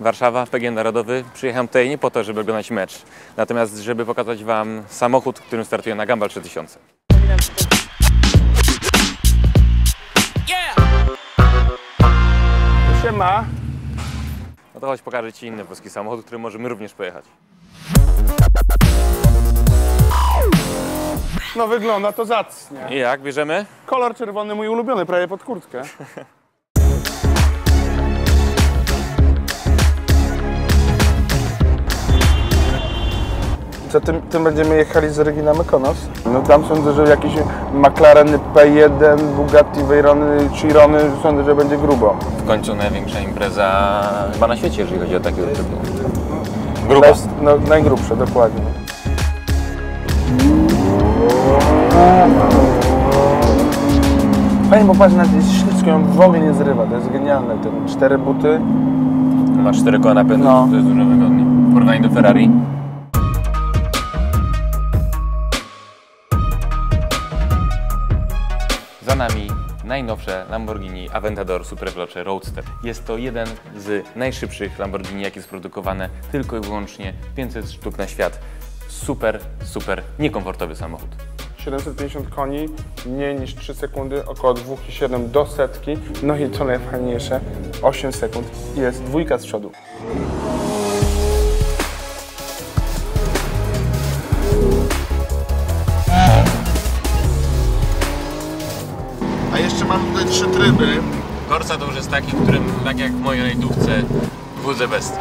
Warszawa, PGN Narodowy. Przyjechałem tutaj nie po to, żeby oglądać mecz, natomiast żeby pokazać Wam samochód, którym startuję na Gambal 3000. Siema. No to chodź pokażę Ci inny polski samochód, którym możemy również pojechać. No wygląda to zacnie. I jak, bierzemy? Kolor czerwony mój ulubiony, prawie pod kurtkę. Co, tym, tym będziemy jechali z Regina Mykonos? No tam sądzę, że jakieś McLareny P1, Bugatti Veyrony, Chirony, sądzę, że będzie grubo. W końcu największa impreza chyba na świecie, jeżeli chodzi o takiego typu. Gruba. Naj, no, najgrubsze, dokładnie. Fajnie, bo patrz, nawet jest śliskie, on w ogóle nie zrywa, to jest genialne. Ten cztery buty, Ma cztery koła napędu, No. to jest dużo wygodniej. W porównaniu do Ferrari. Za nami najnowsze Lamborghini Aventador Superveloce Roadster. Jest to jeden z najszybszych Lamborghini, jakie sprodukowane tylko i wyłącznie 500 sztuk na świat. Super, super niekomfortowy samochód. 750 koni, mniej niż 3 sekundy, około 2,7 do setki. No i co najfajniejsze, 8 sekund jest dwójka z przodu. A jeszcze mam tutaj trzy tryby. Corsa to już jest taki, w którym, tak jak w mojej rajdówce, wódzę bestii.